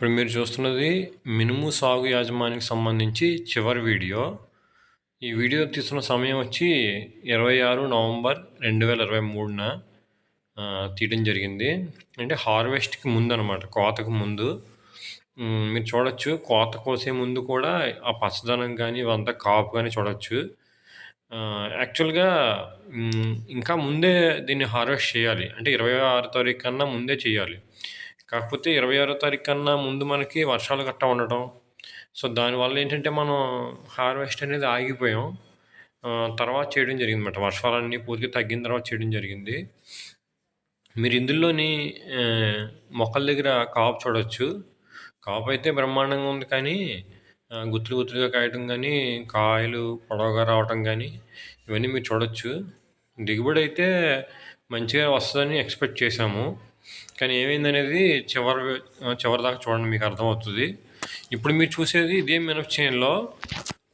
ఇప్పుడు మీరు చూస్తున్నది మినుము సాగు యాజమానికి సంబంధించి చివరి వీడియో. ఈ వీడియో తీస్తున్న సమయం వచ్చి ఇరవై ఆరు నవంబర్ రెండు వేల ఇరవై మూడున తీయడం జరిగింది. అంటే హార్వెస్ట్కి ముందు అనమాట కోతకు ముందు. మీరు చూడొచ్చు కోత కోసే ముందు కూడా ఆ పచ్చదనం కానీ ఇవంతా కాపు కానీ చూడొచ్చు. యాక్చువల్గా ఇంకా ముందే దీన్ని హార్వెస్ట్ చేయాలి. అంటే ఇరవై ఆరు తారీఖు కన్నా ముందే చేయాలి. కాకపోతే ఇరవై ఆరో తారీఖు కన్నా ముందు మనకి వర్షాలు గట్టా ఉండటం. సో దానివల్ల ఏంటంటే మనం హార్వెస్ట్ అనేది ఆగిపోయాం. తర్వాత చేయడం జరిగింది అనమాట వర్షాలన్నీ పూర్తిగా తగ్గిన తర్వాత చేయడం జరిగింది. మీరు ఇందులోని మొక్కల దగ్గర కాపు చూడవచ్చు కాపు అయితే బ్రహ్మాండంగా ఉంది కానీ గుత్తులు గుత్తులుగా కాయటం కానీ కాయలు పొడవుగా రావటం కానీ ఇవన్నీ మీరు చూడొచ్చు. దిగుబడి అయితే మంచిగా వస్తుందని ఎక్స్పెక్ట్ చేశాము. కానీ ఏమైందనేది చివరి చివరి దాకా చూడండి మీకు అర్థమవుతుంది. ఇప్పుడు మీరు చూసేది ఇదే మినప చేనులో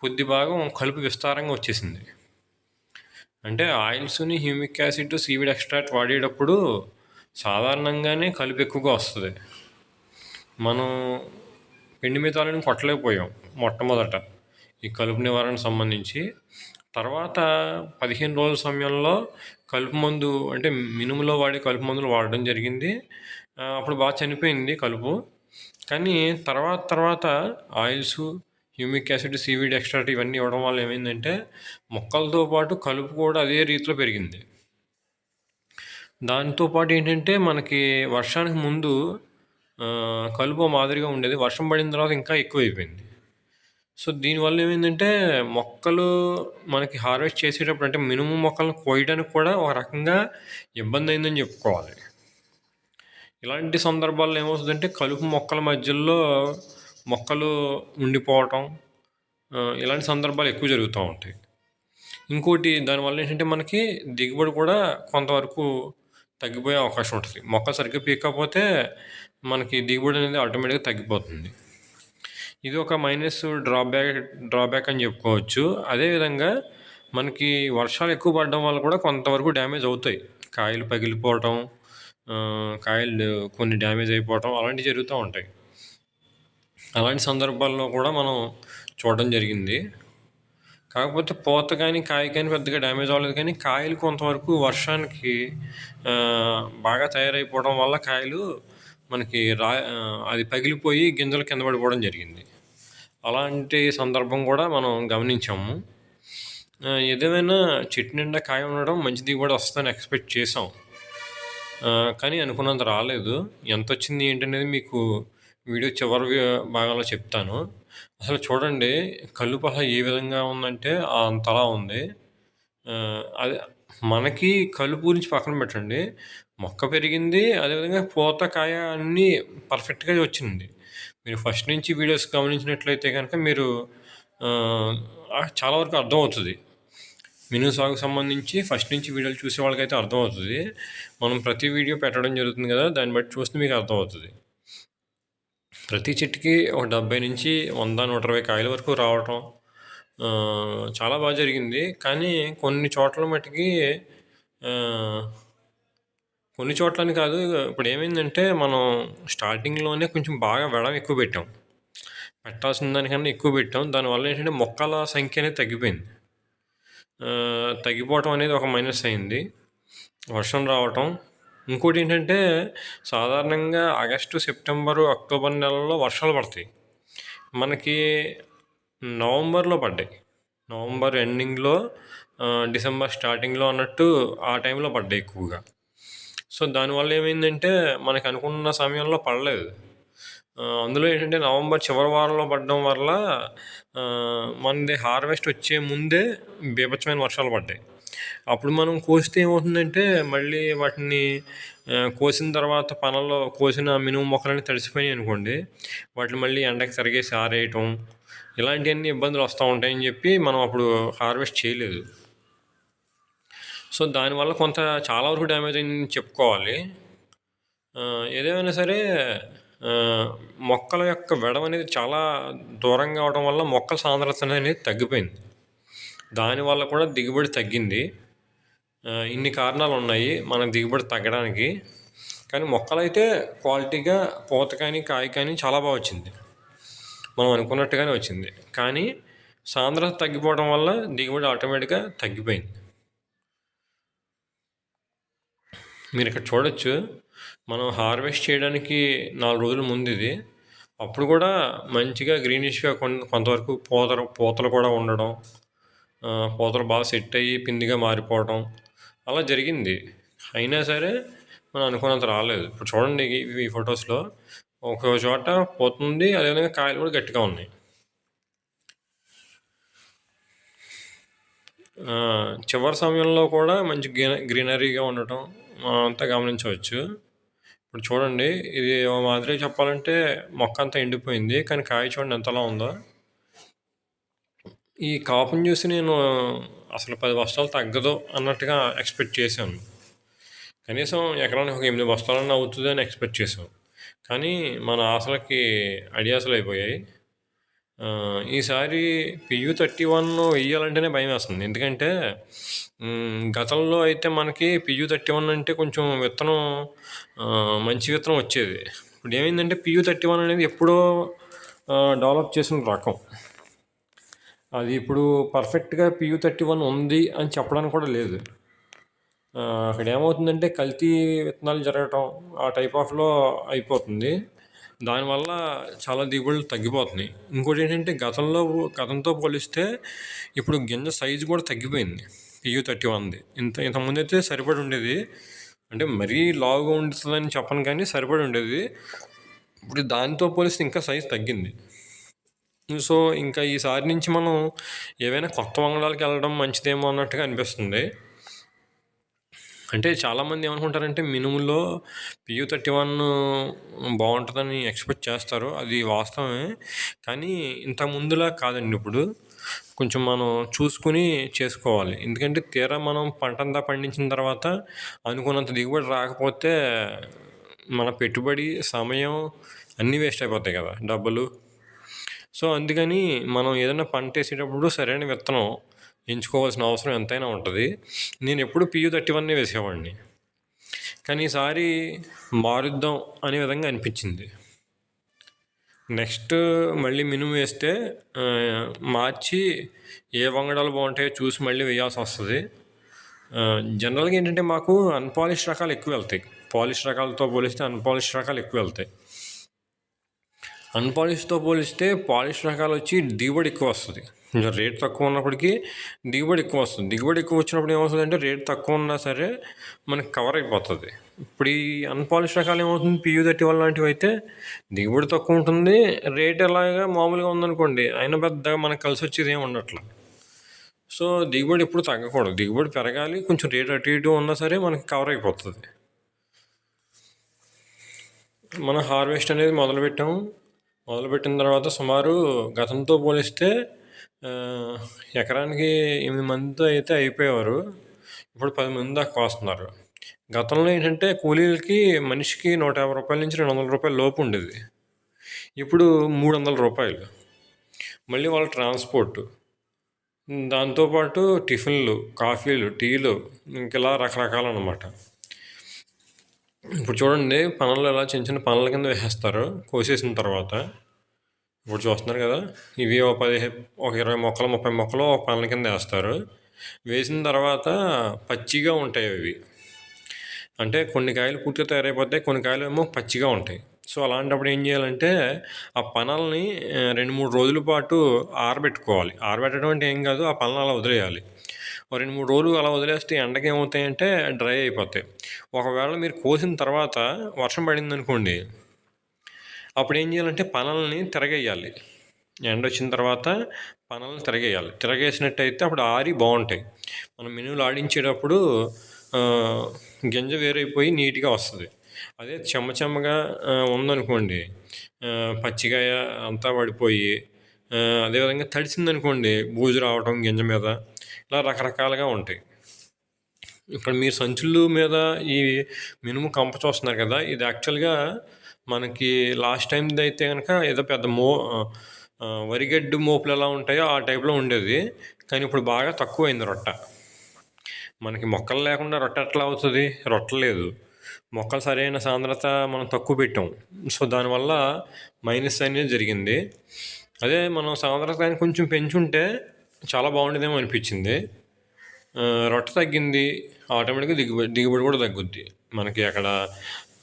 కొద్ది భాగం కలుపు విస్తారంగా వచ్చేసింది. అంటే ఆయిల్స్ని హ్యూమిక్ యాసిడ్ సీవిడ్ ఎక్స్ట్రాక్ట్ వాడేటప్పుడు సాధారణంగానే కలుపు ఎక్కువగా వస్తుంది. మనం పిండి మితాలను కొట్టలేకపోయాం మొట్టమొదట. ఈ కలుపు నివారణకు సంబంధించి తర్వాత పదిహేను రోజుల సమయంలో కలుపు మందు అంటే మినుములో వాడే కలుపు మందులు వాడడం జరిగింది. అప్పుడు బాగా చనిపోయింది కలుపు. కానీ తర్వాత తర్వాత oils humic acid seaweed extract ఇవన్నీ ఇవ్వడం వల్ల ఏమైందంటే మొక్కలతో పాటు కలుపు కూడా అదే రీతిలో పెరిగింది. దాంతోపాటు ఏంటంటే మనకి వర్షానికి ముందు కలుపు మాదిరిగా ఉండేది. వర్షం పడిన తర్వాత ఇంకా ఎక్కువైపోయింది. సో దీనివల్ల ఏమైందంటే మొక్కలు మనకి హార్వెస్ట్ చేసేటప్పుడు అంటే మినుము మొక్కలను కోయడానికి కూడా ఒక రకంగా ఇబ్బంది అయిందని చెప్పుకోవాలి. ఇలాంటి సందర్భాల్లో ఏమవుతుందంటే కలుపు మొక్కల మధ్యలో మొక్కలు ఉండిపోవటం ఇలాంటి సందర్భాలు ఎక్కువ జరుగుతూ ఉంటాయి. ఇంకోటి దానివల్ల ఏంటంటే మనకి దిగుబడి కూడా కొంతవరకు తగ్గిపోయే అవకాశం ఉంటుంది. మొక్క సరిగ్గా పీకపోతే మనకి దిగుబడి అనేది ఆటోమేటిక్గా తగ్గిపోతుంది. ఇది ఒక మైనస్ డ్రాబ్యాక్ డ్రాబ్యాక్ అని చెప్పుకోవచ్చు. అదేవిధంగా మనకి వర్షాలు ఎక్కువ పడడం వల్ల కూడా కొంతవరకు డ్యామేజ్ అవుతాయి. కాయలు పగిలిపోవటం కాయలు కొన్ని డ్యామేజ్ అయిపోవటం అలాంటివి జరుగుతూ ఉంటాయి. అలాంటి సందర్భాల్లో కూడా మనం చూడడం జరిగింది. కాకపోతే పూత కానీ కాయ కానీ పెద్దగా డ్యామేజ్ అవ్వలేదు కానీ కాయలు కొంతవరకు వర్షానికి బాగా తయారైపోవడం వల్ల కాయలు మనకి రా అది పగిలిపోయి గింజలు కింద పడిపోవడం జరిగింది. అలాంటి సందర్భం కూడా మనం గమనించాము. ఏదేమైనా చెట్టు నిండా కాయ ఉండడం మంచి దిగుబడి వస్తుందని ఎక్స్పెక్ట్ చేసాం కానీ అనుకున్నంత రాలేదు. ఎంత వచ్చింది ఏంటనేది మీకు వీడియో చివరి భాగంలో చెప్తాను. అసలు చూడండి కళ్ళు పహ ఏ విధంగా ఉందంటే అంతలా ఉంది. అది మనకి కలుపు గురించి పక్కన పెట్టండి. మొక్క పెరిగింది అదేవిధంగా పూత కాయ అన్నీ పర్ఫెక్ట్గా వచ్చింది. మీరు ఫస్ట్ నుంచి వీడియోస్ గమనించినట్లయితే కనుక మీరు చాలా వరకు అర్థమవుతుంది. మినుము సాగుకు సంబంధించి ఫస్ట్ నుంచి వీడియోలు చూసే వాళ్ళకైతే అర్థమవుతుంది. మనం ప్రతి వీడియో పెట్టడం జరుగుతుంది కదా దాన్ని బట్టి చూస్తే మీకు అర్థమవుతుంది. ప్రతి చెట్టుకి ఒక డెబ్బై నుంచి వంద నూట ఇరవై కాయల వరకు రావటం చాలా బాగా జరిగింది. కానీ కొన్ని చోట్ల మట్టుకి కొన్ని చోట్లని కాదు ఇప్పుడు ఏమైందంటే మనం స్టార్టింగ్లోనే కొంచెం బాగా వెడం ఎక్కువ పెట్టాం. పెట్టాల్సిన దానికన్నా ఎక్కువ పెట్టాం. దానివల్ల ఏంటంటే మొక్కల సంఖ్య అనేది తగ్గిపోయింది. తగ్గిపోవటం అనేది ఒక మైనస్ అయింది. వర్షం రావటం. ఇంకోటి ఏంటంటే సాధారణంగా ఆగస్టు సెప్టెంబరు అక్టోబర్ నెలల్లో వర్షాలు పడతాయి. మనకి నవంబర్లో పడ్డాయి. నవంబర్ ఎండింగ్లో డిసెంబర్ స్టార్టింగ్లో అన్నట్టు ఆ టైంలో పడ్డాయి ఎక్కువగా. సో దానివల్ల ఏమైందంటే మనకి అనుకున్న సమయంలో పడలేదు. అందులో ఏంటంటే నవంబర్ చివరి వారంలో పడడం వల్ల మనది హార్వెస్ట్ వచ్చే ముందే బీభత్సమైన వర్షాలు పడ్డాయి. అప్పుడు మనం కోస్తే ఏమవుతుందంటే మళ్ళీ వాటిని కోసిన తర్వాత పనల్లో కోసిన మినుము మొక్కలన్నీ తడిసిపోయాయి అనుకోండి వాటిని మళ్ళీ ఎండకి తరిగేసి ఆరేయటం ఇలాంటివన్నీ ఇబ్బందులు వస్తూ ఉంటాయని చెప్పి మనం అప్పుడు హార్వెస్ట్ చేయలేదు. సో దానివల్ల కొంత చాలా వరకు డ్యామేజ్ అయిందని చెప్పుకోవాలి. ఏదేమైనా సరే మొక్కల యొక్క వెడవ అనేది చాలా దూరంగా అవడం వల్ల మొక్కల సాంద్రత అనేది తగ్గిపోయింది. దానివల్ల కూడా దిగుబడి తగ్గింది. ఇన్ని కారణాలు ఉన్నాయి మనకు దిగుబడి తగ్గడానికి. కానీ మొక్కలైతే క్వాలిటీగా పూత కానీ కాయ కానీ చాలా బాగా వచ్చింది. మనం అనుకున్నట్టుగానే వచ్చింది. కానీ సాంద్రత తగ్గిపోవడం వల్ల దిగుబడి ఆటోమేటిక్గా తగ్గిపోయింది. మీరు ఇక్కడ చూడొచ్చు మనం హార్వెస్ట్ చేయడానికి నాలుగు రోజుల ముందు ఇది. అప్పుడు కూడా మంచిగా గ్రీనిష్గా కొంత కొంతవరకు పూతలు పూతలు కూడా ఉండడం పూతలు బాగా సెట్ అయ్యి పిందిగా మారిపోవడం అలా జరిగింది. అయినా సరే మనం అనుకున్నంత రాలేదు. ఇప్పుడు చూడండి ఈ ఫొటోస్లో ఒక చోట పోతుంది అదేవిధంగా కాయలు కూడా గట్టిగా ఉన్నాయి. చివరి సమయంలో కూడా మంచి గ్రీన గ్రీనరీగా ఉండటం మనం అంతా గమనించవచ్చు. ఇప్పుడు చూడండి ఇది మాదిరి చెప్పాలంటే మొక్క అంతా ఎండిపోయింది కానీ కాయ చూడండి ఎంతలా ఉందో. ఈ కాపుని చూసి నేను అసలు పది బస్తాలు తగ్గదు అన్నట్టుగా ఎక్స్పెక్ట్ చేశాను. కనీసం ఎకరానికి ఒక ఎనిమిది బస్తాలన్నా అవుతుంది అని ఎక్స్పెక్ట్ చేశాను. కానీ మన ఆశలకి అడియాసలు అయిపోయాయి. ఈసారి పియు థర్టీ వన్ వేయాలంటేనే భయం వేస్తుంది. ఎందుకంటే గతంలో అయితే మనకి పియు థర్టీ వన్ అంటే కొంచెం విత్తనం మంచి విత్తనం వచ్చేది. ఇప్పుడు ఏమైందంటే పియు థర్టీ వన్ అనేది ఎప్పుడో డెవలప్ చేసిన రకం. అది ఇప్పుడు పర్ఫెక్ట్గా పియు థర్టీ వన్ ఉంది అని చెప్పడానికి కూడా లేదు. అక్కడ ఏమవుతుందంటే కల్తీ విత్తనాలు జరగటం ఆ టైప్ ఆఫ్లో అయిపోతుంది. దానివల్ల చాలా దిగుబడులు తగ్గిపోతున్నాయి. ఇంకోటి ఏంటంటే గతంలో గతంతో పోలిస్తే ఇప్పుడు గింజ సైజు కూడా తగ్గిపోయింది. పియూ థర్టీ వన్ది ఇంత ఇంతకుముందు అయితే సరిపడి ఉండేది. అంటే మరీ లావుగా ఉంటుందని చెప్పను కానీ సరిపడి ఉండేది. ఇప్పుడు దానితో పోలిస్తే ఇంకా సైజు తగ్గింది. సో ఇంకా ఈసారి నుంచి మనం ఏవైనా కొత్త వంగడాలకు వెళ్ళడం మంచిదేమో అన్నట్టుగా అనిపిస్తుంది. అంటే చాలామంది ఏమనుకుంటారంటే మినుములో పియు థర్టీ వన్ బాగుంటుందని ఎక్స్పెక్ట్ చేస్తారు. అది వాస్తవమే. కానీ ఇంత ముందులా కాదండి ఇప్పుడు. కొంచెం మనం చూసుకుని చేసుకోవాలి. ఎందుకంటే తీరా మనం పంటంతా పండించిన తర్వాత అనుకున్నంత దిగుబడి రాకపోతే మన పెట్టుబడి సమయం అన్నీ వేస్ట్ అయిపోతాయి కదా డబ్బులు. సో అందుకని మనం ఏదైనా పంట వేసేటప్పుడు సరైన విత్తనం ఎంచుకోవాల్సిన అవసరం ఎంతైనా ఉంటుంది. నేను ఎప్పుడు పియు థర్టీ వన్నే వేసేవాడిని. కానీ ఈసారి మారుద్దాం అనే విధంగా అనిపించింది. నెక్స్ట్ మళ్ళీ మినుము వేస్తే మార్చి ఏ వంగడాలు బాగుంటాయో చూసి మళ్ళీ వేయాల్సి వస్తుంది. జనరల్గా ఏంటంటే మాకు అన్పాలిష్ రకాలు ఎక్కువ వెళ్తాయి. పాలిష్ రకాలతో పోలిస్తే అన్పాలిష్ రకాలు ఎక్కువ వెళ్తాయి. అన్పాలిష్తో పోలిస్తే పాలిష్ రకాలు వచ్చి దిగుబడి ఎక్కువ వస్తుంది. రేట్ తక్కువ ఉన్నప్పటికీ దిగుబడి ఎక్కువ వస్తుంది. దిగుబడి ఎక్కువ వచ్చినప్పుడు ఏమవుతుంది అంటే రేట్ తక్కువ ఉన్నా సరే మనకి కవర్ అయిపోతుంది. ఇప్పుడు ఈ అన్పాలిష్ రకాలు ఏమవుతుంది? పియూ థర్టీ వన్ లాంటివి అయితే దిగుబడి తక్కువ ఉంటుంది. రేట్ ఎలాగా మామూలుగా ఉందనుకోండి అయినా పెద్దగా మనకు కలిసి వచ్చేది ఏమి ఉండట్లా. సో దిగుబడి ఎప్పుడు తగ్గకూడదు. దిగుబడి పెరగాలి కొంచెం రేట్ అటు ఇటు ఉన్నా సరే మనకి కవర్ అయిపోతుంది. మనం హార్వెస్ట్ అనేది మొదలుపెట్టాము. మొదలుపెట్టిన తర్వాత సుమారు గతంతో పోలిస్తే ఎకరానికి ఎనిమిది మందితో అయితే అయిపోయేవారు. ఇప్పుడు పది మంది దాకా కోస్తున్నారు. గతంలో ఏంటంటే కూలీలకి మనిషికి నూట యాభై రూపాయల నుంచి రెండు వందల రూపాయల లోపు ఉండేది. ఇప్పుడు మూడు వందల రూపాయలు. మళ్ళీ వాళ్ళ ట్రాన్స్పోర్ట్. దాంతోపాటు టిఫిన్లు కాఫీలు టీలు ఇంకెలా రకరకాలు అన్నమాట ఇప్పుడు చూడండి పనులు ఎలా చిన్న చిన్న పనుల కింద వేసేస్తారు. కోసేసిన తర్వాత ఇప్పుడు చూస్తున్నారు కదా ఇవి ఒక పదిహేను ఒక ఇరవై మొక్కలు ముప్పై మొక్కలు ఒక పనుల కింద వేస్తారు. వేసిన తర్వాత పచ్చిగా ఉంటాయి అవి. అంటే కొన్ని కాయలు పూర్తిగా తయారైపోతాయి కొన్ని కాయలు ఏమో పచ్చిగా ఉంటాయి. సో అలాంటప్పుడు ఏం చేయాలంటే ఆ పనల్ని రెండు మూడు రోజుల పాటు ఆరబెట్టుకోవాలి. ఆరబెట్టడం అంటే ఏం కాదు ఆ పనులు అలా వదిలేయాలి. రెండు మూడు రోజులు అలా వదిలేస్తే ఎండకి ఏమవుతాయంటే డ్రై అయిపోతాయి. ఒకవేళ మీరు కోసిన తర్వాత వర్షం పడింది అనుకోండి అప్పుడు ఏం చేయాలంటే పనల్ని తిరగేయాలి. ఎండ వచ్చిన తర్వాత పనల్ని తిరగేయాలి. తిరగేసినట్టయితే అప్పుడు ఆరి బాగుంటాయి. మనం మినువులు ఆడించేటప్పుడు గింజ వేరైపోయి నీట్గా వస్తుంది. అదే చెమ్మ చెమ్మగా ఉందనుకోండి పచ్చికాయ అంతా పడిపోయి అదేవిధంగా తడిసిందనుకోండి బూజు రావడం గింజ మీద ఇలా రకరకాలుగా ఉంటాయి. ఇక్కడ మీరు సంచులు మీద ఈ మినుము కంప చూస్తున్నారు కదా ఇది యాక్చువల్గా మనకి లాస్ట్ టైంది అయితే కనుక ఏదో పెద్ద మో వరిగడ్డు మోపులు ఎలా ఉంటాయో ఆ టైప్లో ఉండేది. కానీ ఇప్పుడు బాగా తక్కువైంది రొట్ట. మనకి మొక్కలు లేకుండా రొట్టె ఎట్లా అవుతుంది? రొట్టలేదు మొక్కలు సరైన సాంద్రత మనం తక్కువ పెట్టాం. సో దానివల్ల మైనస్ అనేది జరిగింది. అదే మనం సాంద్రత కానీ కొంచెం పెంచుంటే చాలా బాగుండేదేమో అనిపించింది. రొట్ట తగ్గింది. ఆటోమేటిక్గా దిగుబడి దిగుబడి కూడా తగ్గుద్ది. మనకి అక్కడ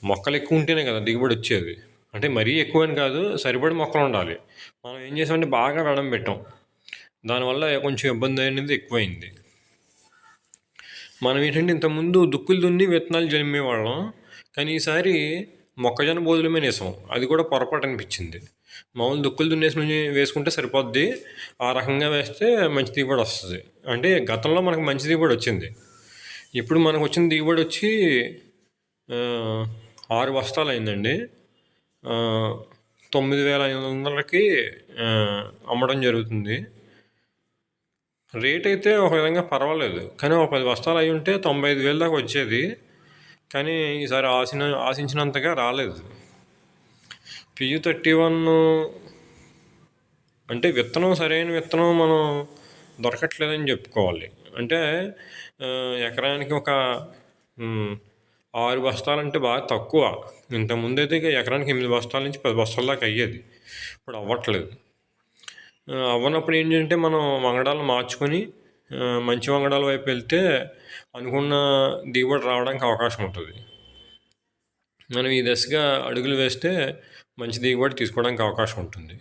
మొక్కలు ఎక్కువ ఉంటేనే కదా దిగుబడి వచ్చేది. అంటే మరీ ఎక్కువ అని కాదు సరిపడి మొక్కలు ఉండాలి. మనం ఏం చేసామంటే బాగా వెడం పెట్టాం. దానివల్ల కొంచెం ఇబ్బంది అనేది ఎక్కువైంది. మనం ఏంటంటే ఇంతకుముందు దుక్కులు దున్ని విత్తనాలు జమ్మేవాళ్ళం కానీ ఈసారి మొక్కజొన్న బోధుల మీద వేసాం. అది కూడా పొరపాటు అనిపించింది. మామూలు దుక్కులు దున్నేసి నుంచి వేసుకుంటే సరిపోద్ది. ఆ రకంగా వేస్తే మంచి దిగుబడి వస్తుంది. అంటే గతంలో మనకు మంచి దిగుబడి వచ్చింది. ఇప్పుడు మనకు వచ్చిన దిగుబడి వచ్చి ఆరు బస్తాలు అయిందండి తొమ్మిది వేల ఐదు వందలకి అమ్మడం జరుగుతుంది. రేట్ అయితే ఒక విధంగా పర్వాలేదు. కానీ ఒక పది బస్తాలు అయి ఉంటే తొంభై ఐదు వేల దాకా వచ్చేది. కానీ ఈసారి ఆశిన ఆశించినంతగా రాలేదు. పియు థర్టీ వన్ అంటే విత్తనం సరైన విత్తనం మనం దొరకట్లేదని చెప్పుకోవాలి. అంటే ఎకరానికి ఒక ఆరు బస్తాలంటే బాగా తక్కువ. ఇంతకుముందు అయితే ఎకరానికి ఎనిమిది బస్తాల నుంచి పది బస్తాల దాకా అయ్యేది. ఇప్పుడు అవ్వట్లేదు. అవ్వనప్పుడు ఏంటంటే మనం వంగడాలు మార్చుకొని మంచి వంగడాల వైపు వెళ్తే అనుకున్న దిగుబడి రావడానికి అవకాశం ఉంటుంది. మనం ఈ దశగా అడుగులు వేస్తే మంచి దిగుబడి తీసుకోవడానికి అవకాశం ఉంటుంది.